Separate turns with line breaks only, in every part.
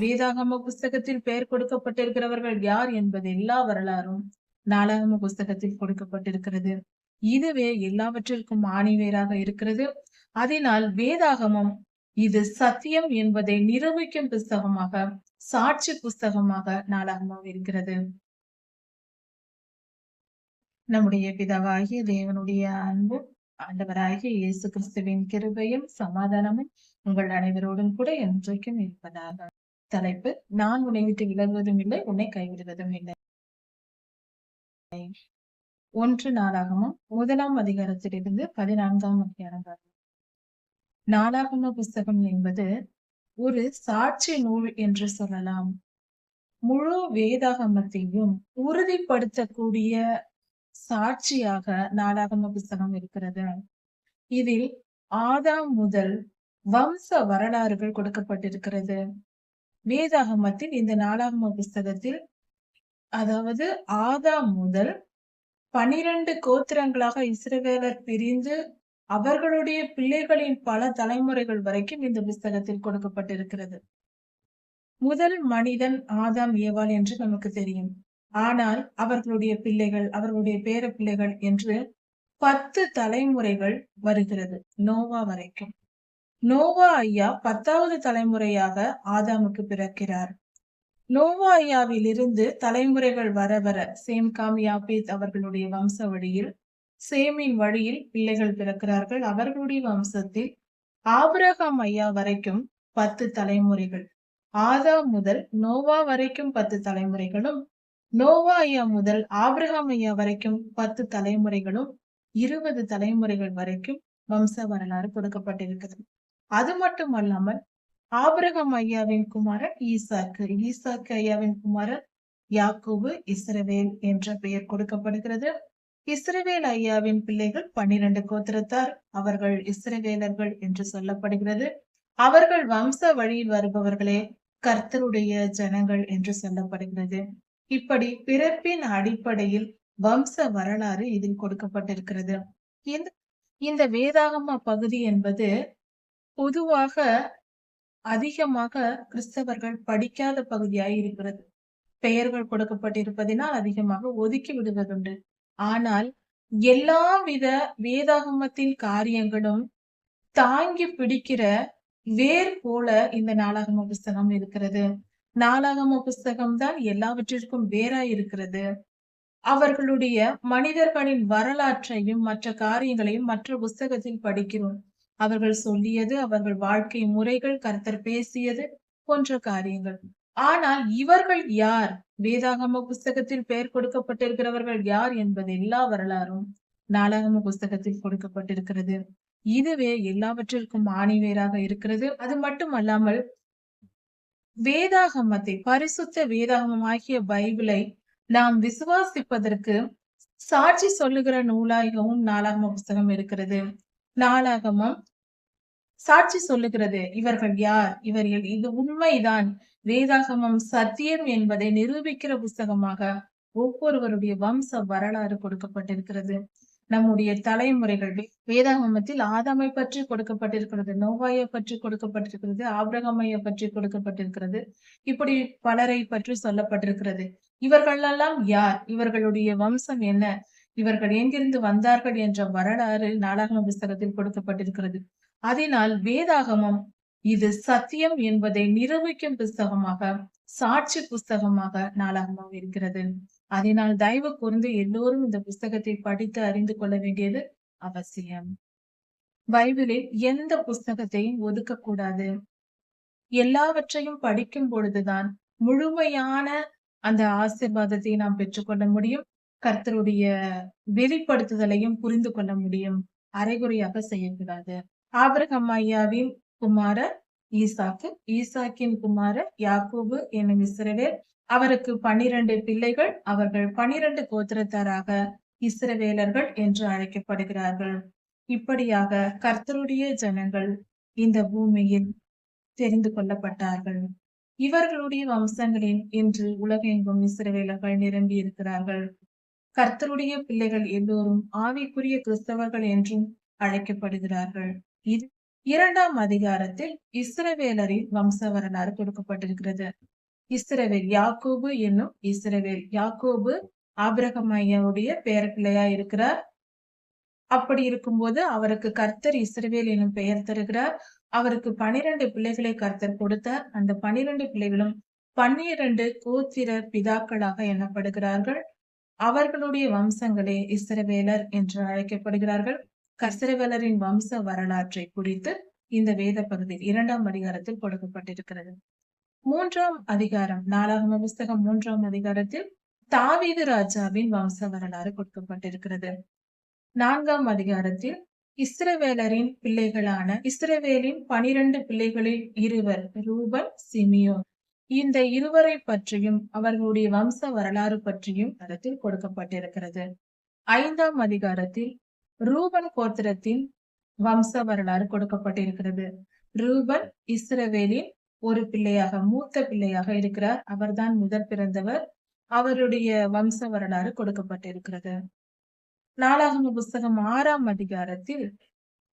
வேதாகம புஸ்தகத்தில் பெயர் கொடுக்கப்பட்டிருக்கிறவர்கள் யார் என்பது எல்லா வரலாறும் நாளாகம புஸ்தகத்தில் கொடுக்கப்பட்டிருக்கிறது. இதுவே எல்லாவற்றிற்கும் ஆணிவேராக இருக்கிறது. அதனால் வேதாகமம் இது சத்தியம் என்பதை நிரூபிக்கும் புஸ்தகமாக சாட்சி புஸ்தகமாக நாளாகமாக இருக்கிறது. நம்முடைய பிதாவாகிய தேவனுடைய அன்பும் ஆண்டவராகிய இயேசு கிறிஸ்துவின் கிருபையும் சமாதானமும் உங்கள் அனைவரோடும் கூட என்றைக்கும் இருப்பதாக. தலைப்பு. நான் உன்னை விட்டு விலகுவதும் இல்லை உன்னை கைவிடுவதும் இல்லை. ஒன்று நாளாகமும் முதலாம் அதிகாரத்திலிருந்து பதினான்காம் அதிகாரம் நாளாகம புஸ்தகம் என்பது ஒரு சாட்சி நூல் என்று சொல்லலாம். முழு வேதாகமத்தையும் உறுதிப்படுத்தக்கூடிய சாட்சியாக நாளாகம புஸ்தகம் இருக்கிறது. இதில் ஆதாம் முதல் வம்ச வரலாறுகள் கொடுக்கப்பட்டிருக்கிறது. வேதாகமத்தில் இந்த நாலாகம புஸ்தகத்தில் அதாவது ஆதாம் முதல் பனிரெண்டு கோத்திரங்களாக இஸ்ரவேலர் பிரிந்து அவர்களுடைய பிள்ளைகளின் பல தலைமுறைகள் வரைக்கும் இந்த புஸ்தகத்தில் கொடுக்கப்பட்டிருக்கிறது. முதல் மனிதன் ஆதாம் ஏவாள் என்று நமக்கு தெரியும். ஆனால் அவர்களுடைய பிள்ளைகள் அவர்களுடைய பேர பிள்ளைகள் என்று பத்து தலைமுறைகள் வருகிறது நோவா வரைக்கும். நோவா ஐயா பத்தாவது தலைமுறையாக ஆதாமுக்கு பிறக்கிறார். நோவா ஐயாவில் இருந்து தலைமுறைகள் வர வர சேம் காமியாபேத் அவர்களுடைய வம்ச வழியில் சேமின் வழியில் பிள்ளைகள் பிறக்கிறார்கள். அவர்களுடைய வம்சத்தில் ஆபிரகாம் ஐயா வரைக்கும் பத்து தலைமுறைகள். ஆதா முதல் நோவா வரைக்கும் பத்து தலைமுறைகளும் நோவா ஐயா முதல் ஆபிரகாம் ஐயா வரைக்கும் பத்து தலைமுறைகளும் இருபது தலைமுறைகள் வரைக்கும் வம்ச வரலாறு கொடுக்கப்பட்டிருக்கிறது. அது மட்டும் அல்லாமல் ஆபிரகாம் ஐயாவின் குமாரன் ஈசாக்கு. ஈசாக்கு ஐயாவின் குமாரன் யாக்கோபு இஸ்ரவேல் என்ற பெயர் கொடுக்கப்படுகிறது. இஸ்ரவேல் ஐயாவின் பிள்ளைகள் பன்னிரண்டு கோத்திரத்தார். அவர்கள் இஸ்ரவேலர்கள் என்று சொல்லப்படுகிறது. அவர்கள் வம்ச வழியில் வருபவர்களே கர்த்தருடைய ஜனங்கள் என்று சொல்லப்படுகிறது. இப்படி பிறப்பின் அடிப்படையில் வம்ச வரலாறு இதில் கொடுக்கப்பட்டிருக்கிறது. இந்த இந்த வேதாகம பகுதி என்பது பொதுவாக அதிகமாக கிறிஸ்தவர்கள் படிக்காத பகுதியாய் இருக்கிறது. பெயர்கள் கொடுக்கப்பட்டிருப்பதினால் அதிகமாக ஒதுக்கி விடுவதுண்டு. ஆனால் எல்லா வித வேதாகமத்தின் காரியங்களும் தாங்கி பிடிக்கிற வேர் போல இந்த நாளாகம புஸ்தகம் இருக்கிறது. நாளாகம புஸ்தகம் தான் எல்லாவற்றிற்கும் வேறாய் இருக்கிறது. அவர்களுடைய மனிதர்களின் வரலாற்றையும் மற்ற காரியங்களையும் மற்ற புஸ்தகத்தில் படிக்கிறோம். அவர்கள் சொல்லியது அவர்கள் வாழ்க்கை முறைகள் கருத்தர் பேசியது போன்ற காரியங்கள். ஆனால் இவர்கள் யார்? வேதாகம புஸ்தகத்தில் பெயர் கொடுக்கப்பட்டிருக்கிறவர்கள் யார் என்பது எல்லா வரலாறும் நாளாகம புஸ்தகத்தில் கொடுக்கப்பட்டிருக்கிறது. இதுவே எல்லாவற்றிற்கும் ஆணிவேராக இருக்கிறது. அது மட்டும் அல்லாமல் வேதாகமத்தை பரிசுத்த வேதாகமம் ஆகிய பைபிளை நாம் விசுவாசிப்பதற்கு சாட்சி சொல்லுகிற நூலாகவும் நாளாகம புஸ்தகம் இருக்கிறது. நாளாகமம் சாட்சி சொல்லுகிறது. இவர்கள் யார்? இவர்கள் இது உண்மைதான். வேதாகமம் சத்தியம் என்பதை நிரூபிக்கிற புஸ்தகமாக ஒவ்வொருவருடைய வம்ச வரலாறு கொடுக்கப்பட்டிருக்கிறது. நம்முடைய தலைமுறைகள் வேதாகமத்தில் ஆதாமை பற்றி கொடுக்கப்பட்டிருக்கிறது நோவாயை பற்றி கொடுக்கப்பட்டிருக்கிறது ஆபிரகமைய பற்றி கொடுக்கப்பட்டிருக்கிறது. இப்படி பலரை பற்றி சொல்லப்பட்டிருக்கிறது. இவர்களெல்லாம் யார்? இவர்களுடைய வம்சம் என்ன? இவர்கள் எங்கிருந்து வந்தார்கள் என்ற வரலாறு நாடக புஸ்தகத்தில் கொடுக்கப்பட்டிருக்கிறது. அதனால் வேதாகமம் இது சத்தியம் என்பதை நிரூபிக்கும் புஸ்தகமாக சாட்சி புஸ்தகமாக நாளாகமாக இருக்கிறது. அதனால் தயவு கூர்ந்து எல்லோரும் இந்த புஸ்தகத்தை படித்து அறிந்து கொள்ள வேண்டியது அவசியம். பைபிளில் எந்த புஸ்தகத்தையும் ஒதுக்கக்கூடாது. எல்லாவற்றையும் படிக்கும் பொழுதுதான் முழுமையான அந்த ஆசிர்வாதத்தை நாம் பெற்றுக்கொள்ள முடியும். கர்த்தருடைய வெளிப்படுத்துதலையும் புரிந்து கொள்ள முடியும். அரைகுறையாக செய்யக்கூடாது. ஆபிரகம் ஐயாவின் குமாரர் ஈசாக்கு ஈசாக்கின் குமாரர் யாக்கூபு என்னும் இஸ்ரவேல். அவருக்கு பனிரெண்டு பிள்ளைகள் அவர்கள் பனிரெண்டு கோத்திரத்தாராக இஸ்ரவேலர்கள் என்று அழைக்கப்படுகிறார்கள். இப்படியாக கர்த்தருடைய ஜனங்கள் இந்த பூமியில் தெரிந்து கொள்ளப்பட்டார்கள். இவர்களுடைய வம்சங்களில் இன்று உலகெங்கும் இஸ்ரவேலர்கள் நிரம்பி இருக்கிறார்கள். கர்த்தருடைய பிள்ளைகள் எல்லோரும் ஆவிக்குரிய கிறிஸ்தவர்கள் என்றும் அழைக்கப்படுகிறார்கள். இது இரண்டாம் அதிகாரத்தில் இஸ்ரவேலரின் வம்ச வரலாறு கொடுக்கப்பட்டிருக்கிறது. இஸ்ரவேல் யாக்கோபு என்னும் இஸ்ரவேல் யாக்கோபு ஆபிரகமையாவுடைய பெயர் பிள்ளையா இருக்கிறார். அப்படி இருக்கும்போது அவருக்கு கர்த்தர் இஸ்ரவேல் எனும் பெயர் தருகிறார். அவருக்கு பனிரெண்டு பிள்ளைகளை கர்த்தர் கொடுத்தார். அந்த பனிரெண்டு பிள்ளைகளும் பன்னிரண்டு கோத்திர பிதாக்களாக எண்ணப்படுகிறார்கள். அவர்களுடைய வம்சங்களே இஸ்ரவேலர் என்று அழைக்கப்படுகிறார்கள். கஸ்ரவேலரின் வம்ச வரலாற்றை குறித்து இந்த வேத பகுதியில் இரண்டாம் அதிகாரத்தில் கொடுக்கப்பட்டிருக்கிறது. மூன்றாம் அதிகாரம் நாலாகம புஸ்தகம் மூன்றாம் அதிகாரத்தில் தாவீது ராஜாவின் வம்ச வரலாறு கொடுக்கப்பட்டிருக்கிறது. நான்காம் அதிகாரத்தில் இஸ்ரவேலரின் பிள்ளைகளான இஸ்ரவேலின் பனிரெண்டு பிள்ளைகளில் இருவர் ரூபன் சிமியோன். இந்த இருவரை பற்றியும் அவர்களுடைய வம்ச வரலாறு பற்றியும் இடத்தில் கொடுக்கப்பட்டிருக்கிறது. ஐந்தாம் அதிகாரத்தில் ரூபன் கோத்திரத்தின் வம்ச வரலாறு கொடுக்கப்பட்டிருக்கிறது. ரூபன் இஸ்ரவேலின் ஒரு பிள்ளையாக மூத்த பிள்ளையாக இருக்கிறார். அவர்தான் முதற் பிறந்தவர். அவருடைய வம்ச வரலாறு கொடுக்கப்பட்டிருக்கிறது. நாலாகம புஸ்தகம் ஆறாம் அதிகாரத்தில்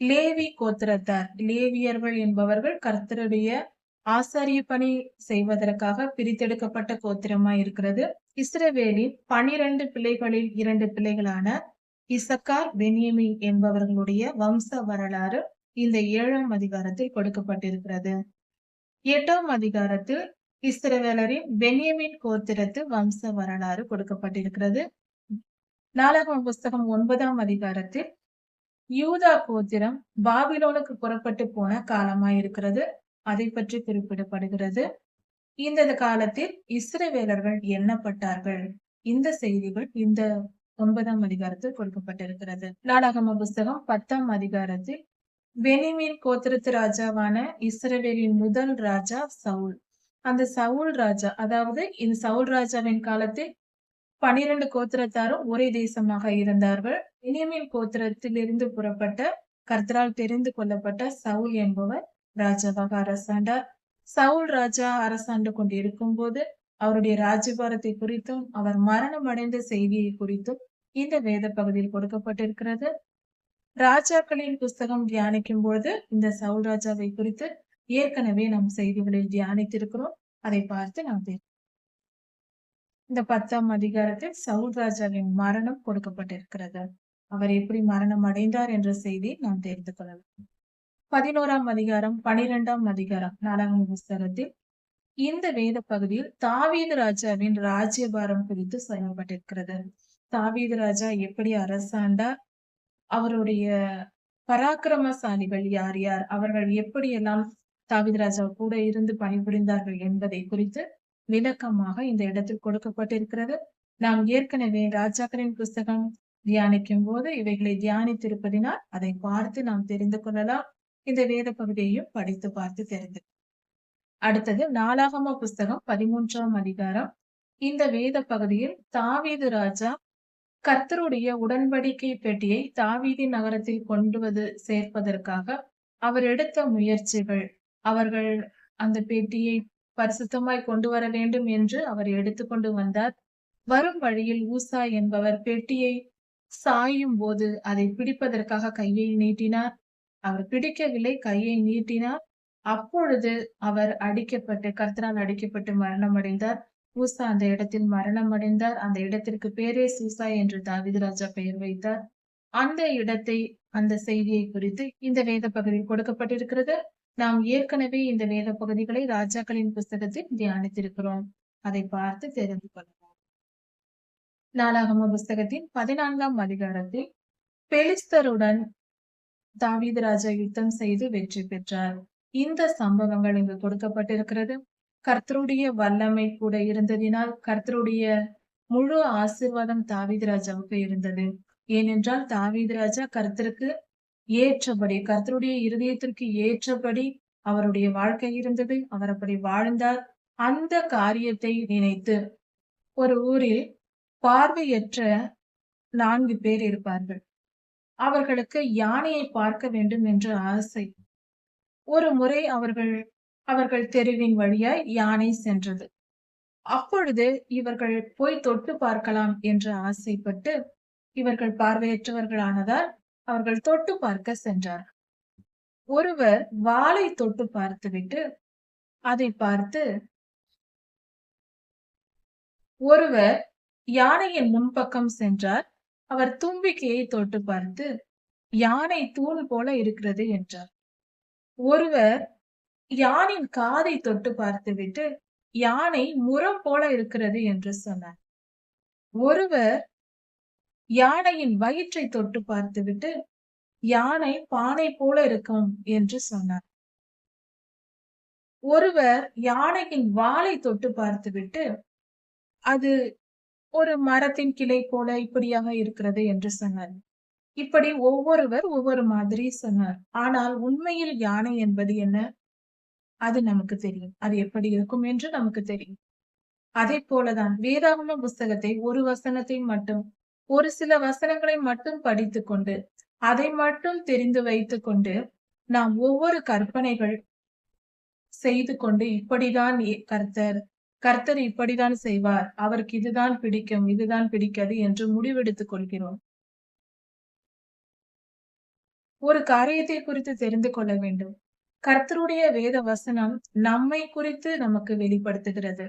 லேவி கோத்திரத்தார் லேவியர்கள் என்பவர்கள் கர்த்தருடைய ஆசாரிய பணி செய்வதற்காக பிரித்தெடுக்கப்பட்ட கோத்திரமா இருக்கிறது இஸ்ரவேலின் பனிரெண்டு பிள்ளைகளில் இரண்டு பிள்ளைகளான இசக்கார் பென்யமி என்பவர்களுடைய வம்ச வரலாறு இந்த ஏழாம் அதிகாரத்தில் கொடுக்கப்பட்டிருக்கிறது. எட்டாம் அதிகாரத்தில் இஸ்ரவேலரின் பென்யமின் கோத்திரத்து வம்ச வரலாறு கொடுக்கப்பட்டிருக்கிறது. நாலாகம புஸ்தகம் ஒன்பதாம் அதிகாரத்தில் யூதா கோத்திரம் பாபிலோனுக்கு புறப்பட்டு போன காலமாயிருக்கிறது. அதை பற்றி குறிப்பிடப்படுகிறது. இந்த காலத்தில் இஸ்ரவேலர்கள் எண்ணப்பட்டார்கள். இந்த செய்திகள் இந்த ஒன்பதாம் அதிகாரத்தில் கொடுக்கப்பட்டிருக்கிறது. நாடகம புஸ்தகம் பத்தாம் அதிகாரத்தில் பெனிமின் கோத்திரத்து ராஜாவான இஸ்ரவேலின் முதல் ராஜா சவுல். அந்த சவுல் ராஜா அதாவது இந்த சவுல் ராஜாவின் காலத்தில் பனிரெண்டு கோத்திரத்தாரும் ஒரே தேசமாக இருந்தார்கள். இனிமீன் கோத்திரத்திலிருந்து புறப்பட்ட கர்த்தரால் தெரிந்து கொள்ளப்பட்ட சவுல் என்பவர் ராஜாவாக அரசாண்டார். சவுல் ராஜா அரசாண்டு கொண்டிருக்கும் போது அவருடைய ராஜபாரத்தை குறித்தும் அவர் மரணம் அடைந்த செய்தியை குறித்தும் இந்த வேத பகுதியில் கொடுக்கப்பட்டிருக்கிறது. ராஜாக்களின் புஸ்தகம் தியானிக்கும் பொழுது இந்த சவுல் ராஜாவை குறித்து ஏற்கனவே நம் செய்திகளில் தியானித்திருக்கிறோம். அதை பார்த்து நாம் இந்த பத்தாம் அதிகாரத்தில் சவுல் ராஜாவின் மரணம் கொடுக்கப்பட்டிருக்கிறது. அவர் எப்படி மரணம் அடைந்தார் என்ற செய்தி நாம் தெரிந்து கொள்ளலாம். பதினோராம் அதிகாரம் பனிரெண்டாம் அதிகாரம் நாலாம் புஸ்தகத்தில் இந்த வேத பகுதியில் தாவீது ராஜாவின் ராஜ்யபாரம் குறித்து சொல்லப்பட்டிருக்கிறது. தாவீது ராஜா எப்படி அரசாண்டார் அவருடைய பராக்கிரமசாலிகள் யார் யார்? அவர்கள் எப்படியெல்லாம் தாவீது ராஜா கூட இருந்து பணிபுரிந்தார்கள் என்பதை குறித்து விளக்கமாக இந்த இடத்தில் கொடுக்கப்பட்டிருக்கிறது. நாம் ஏற்கனவே ராஜாக்களின் புஸ்தகம் தியானிக்கும் போது இவைகளை தியானித்திருப்பதினால் அதை பார்த்து நாம் தெரிந்து கொள்ளலாம். இந்த வேத பகுதியையும் படித்து பார்த்து தெரிந்து அடுத்தது நாளாகம புஸ்தகம் பதிமூன்றாம் அதிகாரம். இந்த வேத பகுதியில் தாவீது ராஜா கர்த்தருடைய உடன்படிக்கை பெட்டியை தாவீதி நகரத்தில் கொண்டுவது சேர்ப்பதற்காக அவர் எடுத்த முயற்சிகள். அவர்கள் அந்த பெட்டியை பரிசுத்தமாய் கொண்டு வர வேண்டும் என்று அவர் எடுத்துக்கொண்டு வந்தார். வரும் வழியில் ஊசா என்பவர் பெட்டியை சாயும் போது அதை பிடிப்பதற்காக கையை நீட்டினார். அவர் பிடிக்கவில்லை கையை நீட்டினார். அப்பொழுது அவர் அடிக்கப்பட்டு கர்த்தரால் அடிக்கப்பட்டு மரணம் அடைந்தார் ஊசா அந்த இடத்தில் மரணம் அடைந்தார். அந்த இடத்திற்கு பேரே சூசா என்று தாவிது ராஜா பெயர் வைத்தார். அந்த இடத்தை அந்த செய்தியை குறித்து இந்த வேத பகுதியில் கொடுக்கப்பட்டிருக்கிறது. நாம் ஏற்கனவே இந்த வேத பகுதிகளை ராஜாக்களின் புஸ்தகத்தில் தியானித்திருக்கிறோம். அதை பார்த்து தெரிந்து கொள்ளலாம். நாலாகம புஸ்தகத்தின் பதினான்காம் அதிகாரத்தில் பெலிஸ்தருடன் தாவீது ராஜா யுத்தம் செய்து வெற்றி பெற்றார். இந்த சம்பவங்கள் இங்கு கொடுக்கப்பட்டிருக்கிறது. கர்த்தருடைய வல்லமை கூட இருந்ததினால் கர்த்தருடைய முழு ஆசிர்வாதம் தாவீது ராஜாவுக்கு இருந்தது. ஏனென்றால் தாவீது ராஜா கர்த்தருக்கு ஏற்றபடி கர்த்தருடைய இருதயத்திற்கு ஏற்றபடி அவருடைய வாழ்க்கை இருந்தது. அவர் அப்படி வாழ்ந்தார். அந்த காரியத்தை நினைத்து ஒரு ஊரில் பார்வையற்ற நான்கு பேர் இருப்பார்கள். அவர்களுக்கு யானையை பார்க்க வேண்டும் என்ற ஆசை. ஒரு முறை அவர்கள் அவர்கள் தெருவின் வழியாய் யானை சென்றது. அப்பொழுது இவர்கள் போய் தொட்டு பார்க்கலாம் என்று ஆசைப்பட்டு இவர்கள் பார்வையற்றவர்களானதால் அவர்கள் தொட்டு பார்க்க சென்றார். ஒருவர் வாளை தொட்டு பார்த்துவிட்டு அதை பார்த்து ஒருவர் யானையின் முன்பக்கம் சென்றார். அவர் தும்பிக்கையை தொட்டு பார்த்து யானை தூண் போல இருக்கிறது என்றார். ஒருவர் யானின் காதை தொட்டு பார்த்துவிட்டு யானை முரம் போல இருக்கிறது என்று சொன்னார். ஒருவர் யானையின் வயிற்றை தொட்டு பார்த்துவிட்டு யானை பானை போல இருக்கும் என்று சொன்னார். ஒருவர் யானையின் வாளை தொட்டு பார்த்துவிட்டு அது ஒரு மரத்தின் கிளை போல இப்படியாக இருக்கிறது என்று சொன்னார். இப்படி ஒவ்வொருவர் ஒவ்வொரு மாதிரி சொன்னார். ஆனால் உண்மையில் யானை என்பது என்ன? அது நமக்கு தெரியும். அது எப்படி இருக்கும் என்று நமக்கு தெரியும். அதே போலதான் வேதாகம புஸ்தகத்தை ஒரு வசனத்தை மட்டும் ஒரு சில வசனங்களை மட்டும் படித்துக் கொண்டு அதை மட்டும் தெரிந்து வைத்துக் கொண்டு நாம் ஒவ்வொரு கற்பனைகள் செய்து கொண்டு இப்படிதான் கர்த்தர் கர்த்தர் இப்படிதான் செய்வார். அவருக்கு இதுதான் பிடிக்கும் இதுதான் பிடிக்காது என்று முடிவெடுத்துக் கொள்கிறோம். ஒரு காரியத்தை குறித்து தெரிந்து கொள்ள வேண்டும். கர்த்தருடைய வேத வசனம் நம்மை குறித்து நமக்கு வெளிப்படுத்துகிறது.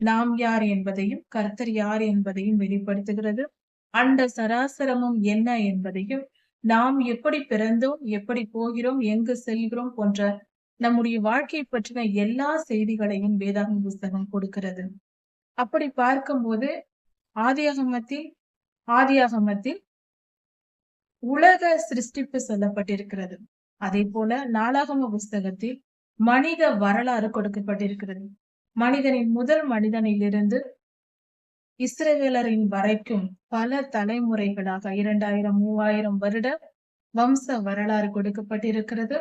நாம் யார் என்பதையும் கர்த்தர் யார் என்பதையும் வெளிப்படுத்துகிறது. அண்ட சராசரமும் என்ன என்பதையும் நாம் எப்படி பிறந்தோம் எப்படி போகிறோம் எங்கு செல்கிறோம் போன்ற நம்முடைய வாழ்க்கையை பற்றின எல்லா செய்திகளையும் வேதாகம் புஸ்தகம் கொடுக்கிறது. அப்படி பார்க்கும்போது ஆதியாகமத்தில் ஆதியாகமத்தில் உலக சிருஷ்டிப்பு சொல்லப்பட்டிருக்கிறது. அதே போல நாளாகம புஸ்தகத்தில் மனித வரலாறு கொடுக்கப்பட்டிருக்கிறது. மனிதனின் முதல் மனிதனிலிருந்து இஸ்ரேலரின் வரைக்கும் பல தலைமுறைகளாக இரண்டாயிரம் மூவாயிரம் வருட வம்ச வரலாறு கொடுக்கப்பட்டிருக்கிறது.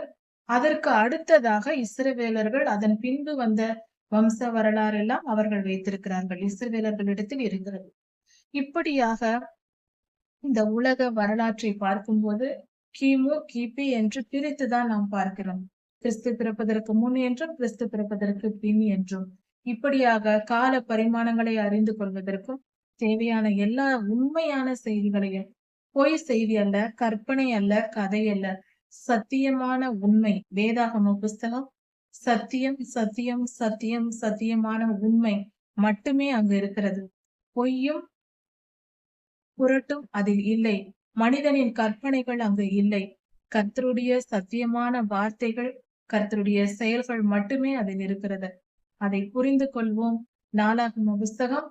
அதற்கு அடுத்ததாக இஸ்ரவேலர்கள் அதன் பின்பு வந்த வம்ச வரலாறு எல்லாம் அவர்கள் வைத்திருக்கிறார்கள். இஸ்ரவேலர்களிடத்தில் இருக்கிறது இப்படியாக இந்த உலக வரலாற்றை பார்க்கும்போது கிமு கிபி என்று பிரித்துதான் நாம் பார்க்கிறோம். கிறிஸ்து பிறப்பதற்கு முன் என்றும் கிறிஸ்து பிறப்பதற்கு பின் என்றும். இப்படியாக கால பரிமாணங்களை அறிந்து கொள்வதற்கும் தேவையான எல்லா உண்மையான செய்திகளையும் பொய் செய்தி அல்ல கற்பனை அல்ல கதை அல்ல சத்தியமான உண்மை வேதாகம புஸ்தகம். சத்தியம் சத்தியம் சத்தியம் சத்தியமான உண்மை மட்டுமே அங்கு இருக்கிறது. பொய்யும் புரட்டும் அதில் இல்லை. மனிதனின் கற்பனைகள் அங்கு இல்லை. கர்த்தருடைய சத்தியமான வார்த்தைகள் கர்த்தருடைய செயல்கள் மட்டுமே அதில் இருக்கிறது. அதை புரிந்து கொள்வோம். நாளாகம புஸ்தகம்.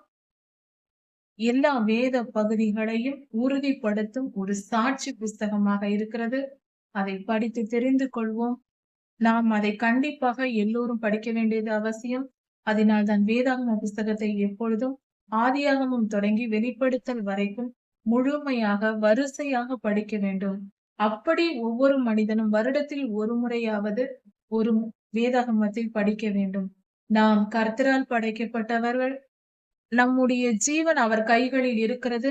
எல்லா வேத பகுதிகளையும் உறுதிப்படுத்தும் ஒரு சாட்சி புஸ்தகமாக இருக்கிறது. அதை படித்து தெரிந்து கொள்வோம். நாம் அதை கண்டிப்பாக எல்லோரும் படிக்க வேண்டியது அவசியம். அதனால் தான் வேதாகம புஸ்தகத்தை எப்பொழுதும் ஆதியாகமும் தொடங்கி வெளிப்படுத்தல் வரைக்கும் முழுமையாக வரிசையாக படிக்க வேண்டும். அப்படி ஒவ்வொரு மனிதனும் வருடத்தில் ஒரு முறையாவது ஒரு வேதாகமத்தில் படிக்க வேண்டும். நாம் கர்த்தரால் படைக்கப்பட்டவர்கள் நம்முடைய ஜீவன் அவர் கைகளில் இருக்கிறது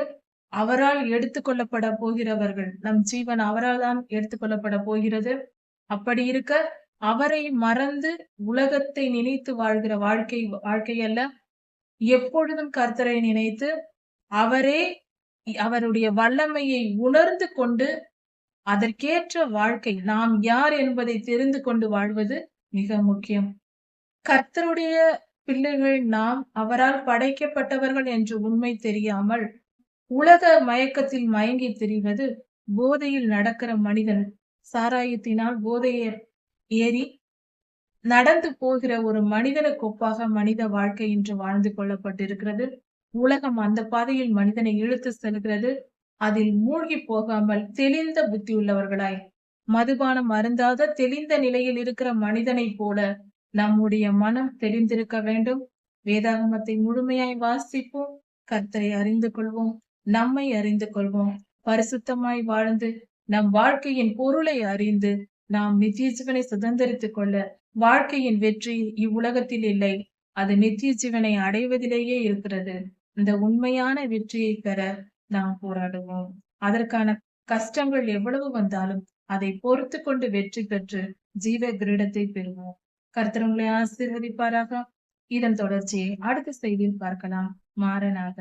அவரால் எடுத்துக்கொள்ளப்பட போகிறவர்கள். நம் ஜீவன் அவரால் தான் எடுத்துக்கொள்ளப்பட போகிறது. அப்படி இருக்க அவரை மறந்து உலகத்தை நினைத்து வாழ்கிற வாழ்க்கை வாழ்க்கை அல்ல எப்பொழுதும் கர்த்தரை நினைத்து அவரே அவருடைய வல்லமையை உணர்ந்து கொண்டு அதற்கேற்ற வாழ்க்கை நாம் யார் என்பதை தெரிந்து கொண்டு வாழ்வது மிக முக்கியம். கர்த்தருடைய பிள்ளைகள் நாம் அவரால் படைக்கப்பட்டவர்கள் என்று உண்மை தெரியாமல் உலக மயக்கத்தில் மயங்கி திரிவது போதையில் நடக்கிற மனிதன் சாராயத்தினால் போதையை ஏறி நடந்து போகிற ஒரு மனிதனுக்கு ஒப்பாக மனித வாழ்க்கை இன்று வாழ்ந்து கொள்ளப்பட்டிருக்கிறது. உலகம் அந்த பாதையில் மனிதனை இழுத்து செல்கிறது. அதில் மூழ்கி போகாமல் தெளிந்த புத்தி உள்ளவர்களாய் மதுபானம் அருந்தாத தெளிந்த நிலையில் இருக்கிற மனிதனைப் போல நம்முடைய மனம் தெளிந்திருக்க வேண்டும். வேதாகமத்தை முழுமையாய் வாசிப்போம். கர்த்தரை அறிந்து கொள்வோம். நம்மை அறிந்து கொள்வோம். பரிசுத்தமாய் வாழ்ந்து நம் வாழ்க்கையின் பொருளை அறிந்து நாம் நித்திய ஜீவனை சுதந்திரித்துக் கொள்ள வாழ்க்கையின் வெற்றி இவ்வுலகத்தில் இல்லை. அது நித்திய ஜீவனை அடைவதிலேயே இருக்கிறது. இந்த உண்மையான வெற்றியை பெற நாம் போராடுவோம். அதற்கான கஷ்டங்கள் எவ்வளவு வந்தாலும் அதை பொறுத்து கொண்டு வெற்றி பெற்று ஜீவ கிரீடத்தை பெறுவோம். கர்த்தரங்களை ஆசீர்வதிப்பாராக. இதன் தொடர்ச்சியை அடுத்த செய்தியில் பார்க்கலாம். மாறனாக.